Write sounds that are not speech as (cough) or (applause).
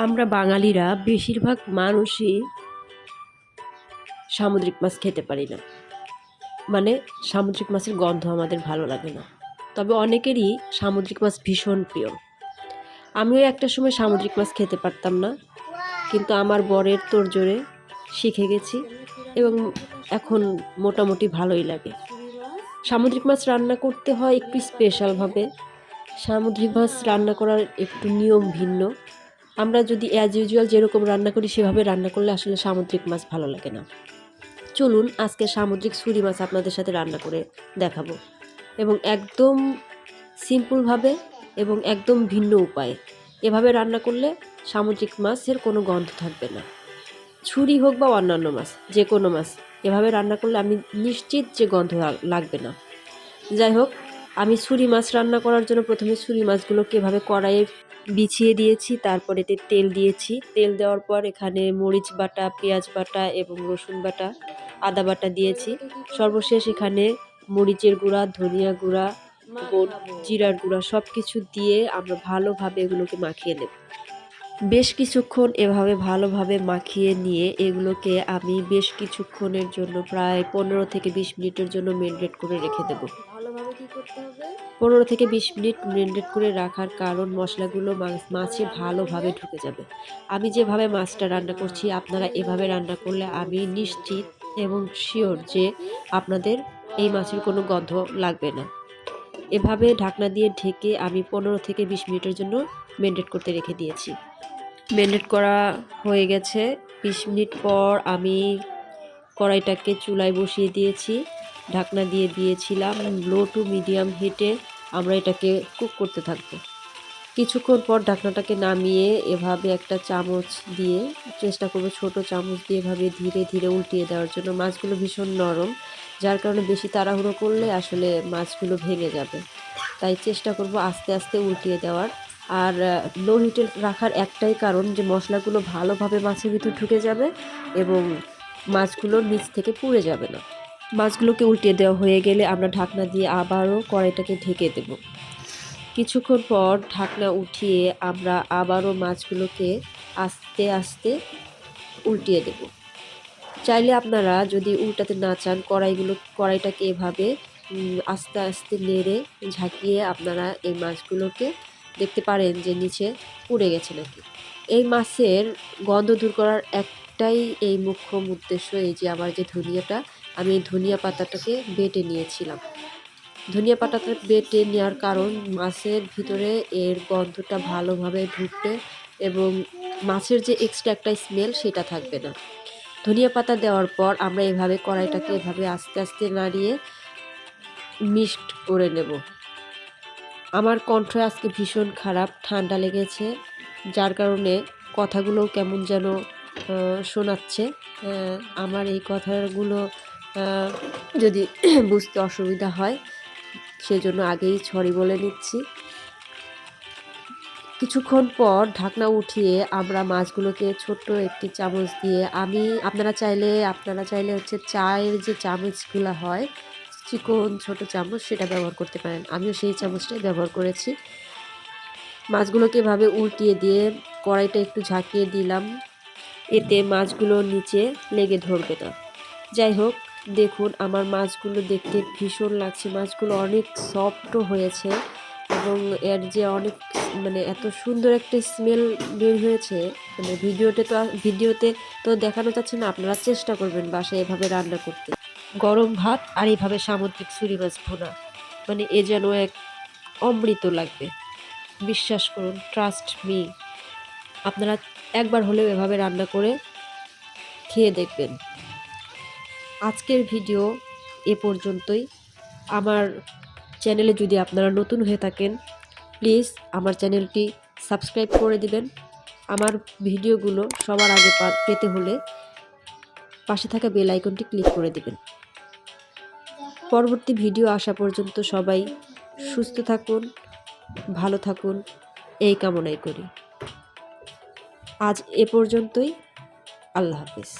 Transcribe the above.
আমরা বাঙালিরা বেশিরভাগ মানুষই সামুদ্রিক মাছ খেতে পারি না। মানে সামুদ্রিক মাছের গন্ধ আমাদের ভালো লাগে না। তবে অনেকেরই সামুদ্রিক মাছ ভীষণ প্রিয়। আমিও একটা সময় সামুদ্রিক মাছ খেতে পারতাম না, কিন্তু আমার বরের তোড়জোড়ে শিখে গেছি এবং এখন মোটামুটি ভালোই লাগে। সামুদ্রিক মাছ রান্না করতে হয় একটু স্পেশালভাবে সামুদ্রিক মাছ রান্না করার একটু নিয়ম ভিন্ন। আমরা যদি অ্যাজ ইউজুয়াল যেরকম রান্না করি, সেভাবে রান্না করলে আসলে সামুদ্রিক মাছ ভালো লাগে না। চলুন আজকে সামুদ্রিক ছুরি মাছ আপনাদের সাথে রান্না করে দেখাবো। এবং একদম সিম্পলভাবে এবং একদম ভিন্ন উপায়ে। এভাবে রান্না করলে সামুদ্রিক মাছের কোনো গন্ধ থাকবে না। ছুরি হোক বা অন্যান্য মাছ যে কোনো মাছ, এভাবে রান্না করলে আমি নিশ্চিত যে গন্ধ লাগবে না। যাই হোক, আমি ছুরি মাছ রান্না করার জন্য প্রথমে ছুরি মাছগুলোকে এভাবে কড়াইয়ে বিছিয়ে দিয়েছি, তারপর এতে তেল দিয়েছি। তেল দেওয়ার পর এখানে মরিচ বাটা, পেঁয়াজ বাটা এবং রসুন বাটা, আদা বাটা দিয়েছি। সর্বশেষ এখানে মরিচের গুঁড়া, ধনিয়া গুঁড়া জিরার গুঁড়া সব কিছু দিয়ে আমরা ভালোভাবে এগুলোকে মাখিয়ে নেব। বেশ কিছুক্ষণ এভাবে ভালোভাবে মাখিয়ে নিয়ে এগুলোকে আমি বেশ কিছুক্ষণের জন্য, প্রায় পনেরো থেকে বিশ মিনিটের জন্য মেনটেট করে রেখে দেবো। পনেরো থেকে বিশ মিনিট মেরিনেট করে রাখার কারণ মশলাগুলো মাছ- ভালোভাবে ঢুকে যাবে। আমি যেভাবে মাছটা রান্না করছি, আপনারা এভাবে রান্না করলে আমি নিশ্চিত এবং শিওর যে আপনাদের এই মাছের কোনো গন্ধ লাগবে না। এভাবে ঢাকনা দিয়ে ঢেকে আমি পনেরো থেকে বিশ মিনিটের জন্য মেরিনেট করতে রেখে দিয়েছি। মেরিনেট করা হয়ে গেছে। বিশ মিনিট পর আমি কড়াইটাকে চুলায় বসিয়ে দিয়েছি। ঢাকনা দিয়ে দিয়েছিলাম লো টু মিডিয়াম হিটে আমরা এটাকে কুক করতে থাকব। কিছুক্ষণ পর ঢাকনাটাকে নামিয়ে এভাবে একটা চামচ দিয়ে, চেষ্টা করব ছোট চামচ দিয়ে এভাবে ধীরে ধীরে উল্টিয়ে দেওয়ার জন্য। মাছগুলো ভীষণ নরম, যার কারণে বেশি তাড়াহুড়ো করলে আসলে মাছগুলো ভেঙে যাবে। তাই চেষ্টা করব আস্তে আস্তে উল্টিয়ে দেওয়ার। আর লো হিটে রাখার একটাই কারণ যে মশলাগুলো ভালোভাবে মাছের ভিতর ঢুকে যাবে এবং মাছগুলো নিচ থেকে পুড়ে যাবে না। মাছগুলোকে উল্টিয়ে দেওয়া হয়ে গেলে আমরা ঢাকনা দিয়ে আবারও কড়াইটাকে ঢেকে দেব। কিছুক্ষণ পর ঢাকনা উঠিয়ে আমরা আবারও মাছগুলোকে আস্তে আস্তে উল্টিয়ে দেব। চাইলে আপনারা যদি উল্টাতে না চান, কড়াইগুলো, কড়াইটাকে এভাবে আস্তে আস্তে নেড়ে ঝাঁকিয়ে আপনারা এই মাছগুলোকে দেখতে পারেন যে নিচে পুড়ে গেছে নাকি। এই মাছের গন্ধ দূর করার একটাই এই মুখ্যম উদ্দেশ্য এই যে আমার যে ধনিয়াটা আমি ধনিয়া পাতাটাকে বেটে নিয়েছিলাম। ধনিয়া পাতাটা বেটে নেওয়ার কারণ মাছের ভিতরে এর গন্ধটা ভালোভাবে ঢুকবে এবং মাছের যে এক্সট্রা একটা স্মেল সেটা থাকবে না। ধনিয়া পাতা দেওয়ার পর আমরা এভাবে কড়াইটাকে এভাবে আস্তে আস্তে নাড়িয়ে মিক্সড করে নেব। আমার কণ্ঠ আজকে ভীষণ খারাপ, ঠান্ডা লেগেছে, যার কারণে কথাগুলো কেমন যেন শোনাচ্ছে। আমার এই কথাগুলো যদি (clears throat) বুঝতে অসুবিধা হয়, সেজন্য আগেই সরি বলে নিচ্ছি। কিছুক্ষণ পর ঢাকনা উঠিয়ে আমরা মাছগুলোকে ছোট্ট একটি চামচ দিয়ে, আমি, আপনারা চাইলে আপনারা চাইলে হচ্ছে চায়ের যে চামচগুলো হয়, চিকন ছোট চামচ সেটা ব্যবহার করতে পারেন। আমিও সেই চামচটাই ব্যবহার করেছি। মাছগুলোকে এভাবে উল্টিয়ে দিয়ে কড়াইটা একটু ঝাঁকিয়ে দিলাম। এতে মাছগুলো নিচে লেগে ধরবে না। যাই হোক দেখুন, আমার মাছগুলো দেখতে ভীষণ লাগছে। মাছগুলো অনেক সফটও হয়েছে এবং এর যে অনেক মানে এত সুন্দর একটা স্মেল বের হয়েছে মানে ভিডিওতে তো ভিডিওতে তো দেখানো যাচ্ছে না, আপনারা চেষ্টা করবেন বাসায় এভাবে রান্না করতে। গরম ভাত আর এইভাবে সামুদ্রিক ছুরি মাছ ভোনা মানে এ যেন এক অমৃত লাগবে। বিশ্বাস করুন ট্রাস্ট মি আপনারা একবার হলেও এভাবে রান্না করে খেয়ে দেখবেন। আজকের ভিডিও এ পর্যন্তই। আমার চ্যানেলে যদি আপনারা নতুন হয়ে থাকেন, প্লিজ আমার চ্যানেলটি সাবস্ক্রাইব করে দিবেন। আমার ভিডিওগুলো সবার আগে পেতে হলে পাশে থাকা বেল আইকনটি ক্লিক করে দিবেন। পরবর্তী ভিডিও আসা পর্যন্ত সবাই সুস্থ থাকুন, ভালো থাকুন, এই কামনাই করি। আজ এ পর্যন্তই। আল্লাহ হাফিজ।